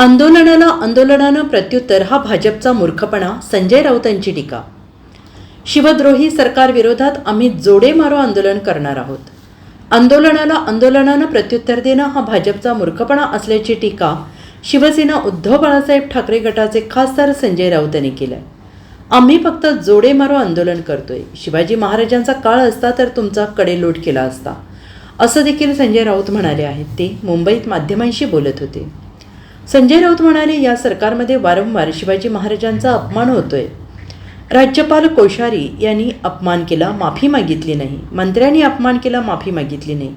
आंदोलनाला आंदोलनानं प्रत्युत्तर हा भाजपचा मूर्खपणा. संजय राऊतांची टीका. शिवद्रोही सरकारविरोधात आम्ही जोडे मारो आंदोलन करणार आहोत. आंदोलनाला आंदोलनानं प्रत्युत्तर देणं हा भाजपचा मूर्खपणा असल्याची टीका शिवसेना उद्धव बाळासाहेब ठाकरे गटाचे खासदार संजय राऊत यांनी केलं आम्ही फक्त जोडे मारो आंदोलन करतोय. शिवाजी महाराजांचा काळ असता तर तुमचा कडेलोट केला असता. असं देखील संजय राऊत म्हणाले आहेत. ते मुंबईत माध्यमांशी बोलत होते. संजय राऊत म्हणाले या सरकारमध्ये वारंवार शिवाजी महाराजांचा अपमान होतोय. राज्यपाल कोश्यारी यांनी अपमान केला माफी मागितली नाही. मंत्र्यांनी अपमान केला माफी मागितली नाही.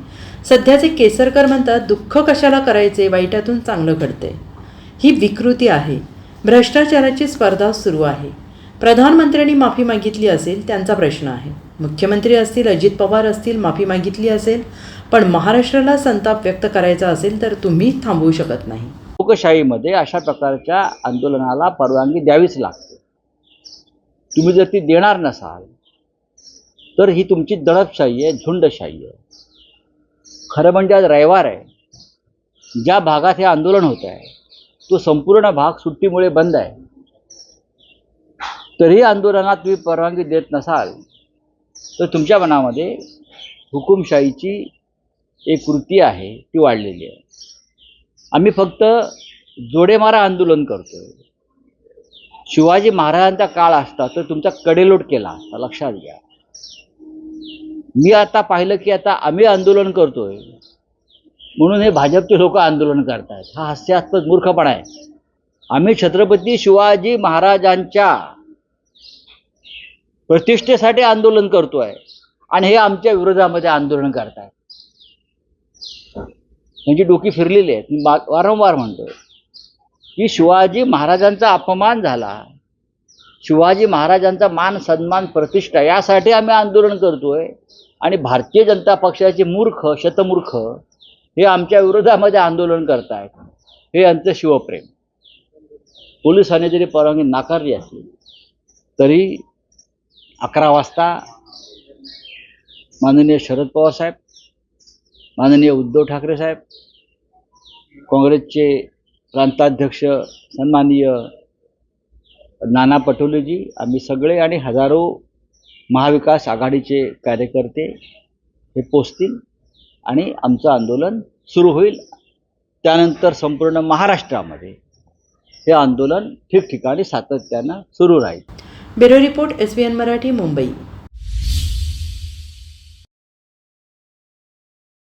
सध्याचे केसरकर म्हणतात दुःख कशाला करायचे? वाईटातून चांगलं घडते ही विकृती आहे. भ्रष्टाचाराची स्पर्धा सुरू आहे. प्रधानमंत्र्यांनी माफी मागितली असेल त्यांचा प्रश्न आहे. मुख्यमंत्री असतील अजित पवार असतील माफी मागितली असेल पण महाराष्ट्राला संताप व्यक्त करायचा असेल तर तुम्ही थांबवू शकत नाही. लोकशाहीमध्ये अशा प्रकारच्या आंदोलनाला परवानगी द्यावीच लागते. तुम्ही जर ती देणार नसाल तर ही तुमची दडपशाही आहे झुंडशाही आहे. खरं म्हणजे आज रविवार आहे. ज्या भागात हे आंदोलन होत आहे तो संपूर्ण भाग सुट्टीमुळे बंद आहे. तरी आंदोलनात तुम्ही परवानगी देत नसाल तर तुमच्या मनामध्ये हुकुमशाहीची एक कृती आहे ती वाढलेली आहे. आम्ही फक्त जोडेमारा आंदोलन करतोय. शिवाजी महाराजांचा काळ असता तर तुमचा कडेलोट केला असता लक्षात घ्या. मी आता पाहिलं की आता आम्ही आंदोलन करतोय. म्हणून हे भाजपचे लोक आंदोलन करतायत. हा हास्यास्पद मूर्खपणा आहे. आम्ही छत्रपती शिवाजी महाराजांच्या प्रतिष्ठेसाठी आंदोलन करतोय आणि हे आमच्या विरोधामध्ये आंदोलन करतायत. त्यांची डोकी फिरलेली आहेत. मी वारंवार म्हणतोय. की शिवाजी महाराजांचा अपमान झाला. शिवाजी महाराजांचा मान सन्मान प्रतिष्ठा यासाठी आम्ही आंदोलन करतोय. आणि भारतीय जनता पक्षाचे मूर्ख शतमूर्ख हे आमच्या विरोधामध्ये आंदोलन करतायत. हे यांचं शिवप्रेम. पोलिसांनी जरी परवानगी नाकारली असली तरी अकरा वाजता माननीय शरद पवार साहेब माननीय उद्धव ठाकरे साहेब काँग्रेसचे प्रांताध्यक्ष सन्माननीय नाना पटोलेजी आम्ही सगळे आणि हजारो महाविकास आघाडीचे कार्यकर्ते हे पोचतील आणि आमचं आंदोलन सुरू होईल. त्यानंतर संपूर्ण महाराष्ट्रामध्ये हे आंदोलन ठिकठिकाणी सातत्यानं सुरू राहील. Bureau report S Marathi Mumbai.